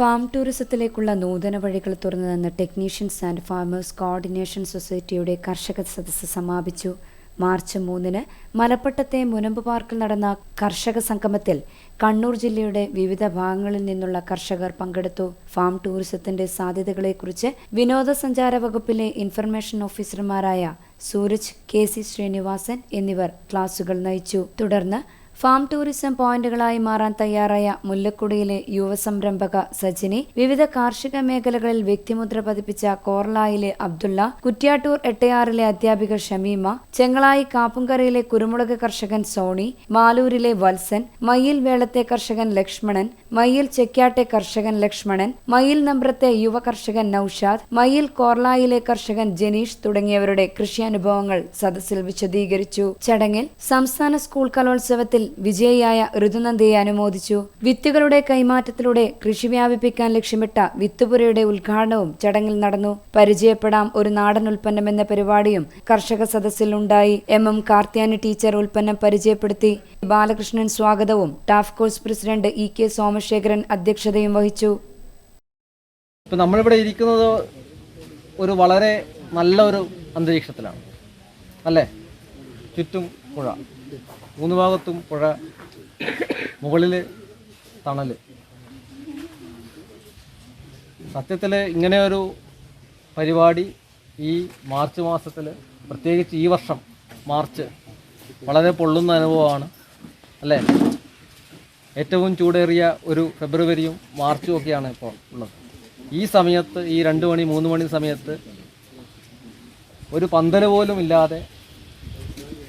Farm ടൂറിസത്തിലേക്കുള്ള നൂതന വഴികൾ തുറന്നുതന്ന ടെക്നീഷ്യൻസ് ആൻഡ് ഫാമേഴ്സ് കോർഡിനേഷൻ സൊസൈറ്റിയുടെ കർഷക സദസ്സ് സമാപിച്ചു. മാർച്ച് മൂന്നിന് മലപ്പട്ടത്തെ മുനമ്പ് പാർക്കിൽ നടന്ന കർഷക സംഗമത്തിൽ കണ്ണൂർ ജില്ലയുടെ വിവിധ ഭാഗങ്ങളിൽ നിന്നുള്ള കർഷകർ പങ്കെടുത്തു. ഫാം ടൂറിസത്തിന്റെ സാധ്യതകളെക്കുറിച്ച് വിനോദസഞ്ചാര വകുപ്പിലെ ഇൻഫർമേഷൻ ഓഫീസർമാരായ സൂരജ് കെ സി ശ്രീനിവാസൻ എന്നിവർ ക്ലാസുകൾ നയിച്ചു. തുടർന്ന് ഫാം ടൂറിസം പോയിന്റുകളായി മാറാൻ തയ്യാറായ മുല്ലക്കുടിയിലെ യുവസംരംഭക സജിനി വിവിധ കാർഷിക മേഖലകളിൽ വ്യക്തിമുദ്ര പതിപ്പിച്ച കോർലായിലെ അബ്ദുള്ള കുറ്റ്യാട്ടൂർ എട്ടയാറിലെ അധ്യാപിക ഷമീമ ചെങ്ങളായി കാപ്പുംകരയിലെ കുരുമുളക് കർഷകൻ സോണി മാലൂരിലെ വത്സൻ മയ്യിൽ വേളത്തെ കർഷകൻ ലക്ഷ്മണൻ മയ്യിൽ ചെക്കാട്ടെ കർഷകൻ ലക്ഷ്മണൻ മയ്യിൽ നമ്പ്രത്തെ യുവ കർഷകൻ നൌഷാദ് മയ്യിൽ കോർലായിലെ കർഷകൻ ജനീഷ് തുടങ്ങിയവരുടെ കൃഷി അനുഭവങ്ങൾ സദസ്സിൽ വിശദീകരിച്ചു. ചടങ്ങിൽ സംസ്ഥാന സ്കൂൾ കലോത്സവത്തിൽ വിജയിയായ ഋതുനന്ദയെ അനുമോദിച്ചു. വിത്തുകളുടെ കൈമാറ്റത്തിലൂടെ കൃഷി വ്യാപിപ്പിക്കാൻ ലക്ഷ്യമിട്ട വിത്തുപുരയുടെ ഉദ്ഘാടനവും ചടങ്ങിൽ നടന്നു. പരിചയപ്പെടാം ഒരു നാടൻ ഉൽപ്പന്നം എന്ന പരിപാടിയും കർഷക സദസ്സിൽ ഉണ്ടായി എം എം കാർത്യാനി ടീച്ചർ ഉൽപ്പന്നം പരിചയപ്പെടുത്തി. ബാലകൃഷ്ണൻ സ്വാഗതവും TAFCOS president E K Somasekharan അധ്യക്ഷതയും വഹിച്ചു. ഇപ്പം നമ്മളിവിടെ ഇരിക്കുന്നത് ഒരു വളരെ നല്ല ഒരു അന്തരീക്ഷത്തിലാണ്. അല്ലേ? ചുറ്റും പുഴ. മൂന്ന് ഭാഗത്തും പുഴ മുകളിൽ തണൽ സത്യത്തിൽ ഇങ്ങനെ ഒരു പരിപാടി ഈ മാർച്ച് മാസത്തിൽ പ്രത്യേകിച്ച് ഈ വർഷം മാർച്ച് വളരെ പൊള്ളുന്ന അനുഭവമാണ് അല്ലേ? ഏറ്റവും ചൂടേറിയ ഒരു ഫെബ്രുവരിയും മാർച്ചും ഒക്കെയാണ് ഇപ്പോൾ ഉള്ളത്. ഈ സമയത്ത് ഈ രണ്ട് മണി മൂന്ന് മണി സമയത്ത് ഒരു പന്തൽ പോലും ഇല്ലാതെ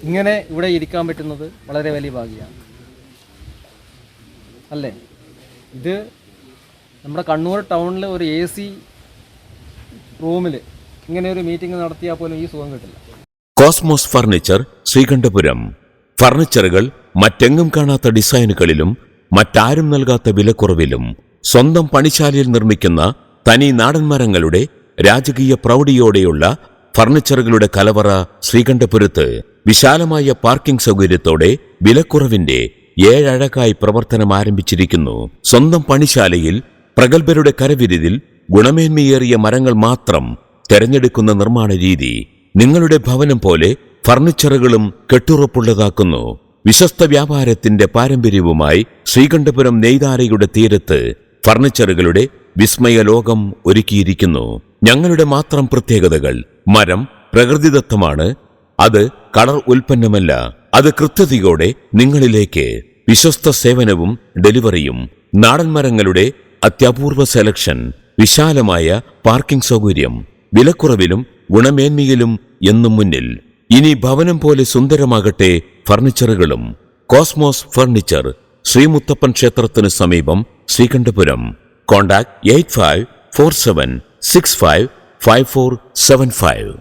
ഇങ്ങനെ ഇവിടെ ഇരിക്കാൻ പറ്റുന്നത് വളരെ വലിയ ഭാഗ്യമാണ്. അല്ലേ? ഇത് നമ്മുടെ കണ്ണൂർ ടൗണിൽ ഒരു എ സി റൂമിൽ ഇങ്ങനെ ഒരു മീറ്റിംഗ് നടത്തിയാൽ പോലും ഈ സുഖം കിട്ടില്ല. Cosmos furniture Sreekandapuram. ഫർണിച്ചറുകൾ മറ്റെങ്ങും കാണാത്ത ഡിസൈനുകളിലും മറ്റാരും നൽകാത്ത വിലക്കുറവിലും സ്വന്തം പണിശാലയിൽ നിർമ്മിക്കുന്ന തനി നാടൻ മരങ്ങളുടെ രാജകീയ പ്രൗഢിയോടെയുള്ള ഫർണിച്ചറുകളുടെ കലവറ ശ്രീകണ്ഠപുരത്ത്. വിശാലമായ പാർക്കിംഗ് സൗകര്യത്തോടെ വിലക്കുറവിന്റെ ഏഴഴകായി പ്രവർത്തനം ആരംഭിച്ചിരിക്കുന്നു. സ്വന്തം പണിശാലയിൽ പ്രഗത്ഭരുടെ കരവിരുതിൽ ഗുണമേന്മയേറിയ മരങ്ങൾ മാത്രം തെരഞ്ഞെടുക്കുന്ന നിർമ്മാണ രീതി നിങ്ങളുടെ ഭവനം പോലെ ഫർണിച്ചറുകളും കെട്ടുറപ്പുള്ളതാക്കുന്നു. വിശ്വസ്ത വ്യാപാരത്തിന്റെ പാരമ്പര്യവുമായി ശ്രീകണ്ഠപുരം നെയ്താരയുടെ തീരത്ത് ഫർണിച്ചറുകളുടെ വിസ്മയ ലോകം ഒരുക്കിയിരിക്കുന്നു. ഞങ്ങളുടെ മാത്രം പ്രത്യേകതകൾ മരം പ്രകൃതിദത്തമാണ് അത് കളർ ഉൽപ്പന്നമല്ല അത് കൃത്യതയോടെ നിങ്ങളിലേക്ക് വിശ്വസ്ത സേവനവും ഡെലിവറിയും നാടൻ മരങ്ങളുടെ അത്യപൂർവ സെലക്ഷൻ വിശാലമായ പാർക്കിംഗ് സൗകര്യം വിലക്കുറവിലും ഗുണമേന്മയിലും എന്നും മുന്നിൽ. ഇനി ഭവനം പോലെ സുന്ദരമാകട്ടെ ഫർണിച്ചറുകളും. കോസ്മോസ് ഫർണിച്ചർ ശ്രീമുത്തപ്പൻ ക്ഷേത്രത്തിന് സമീപം Sreekandapuram. Contact eight five four seven six five five four seven five.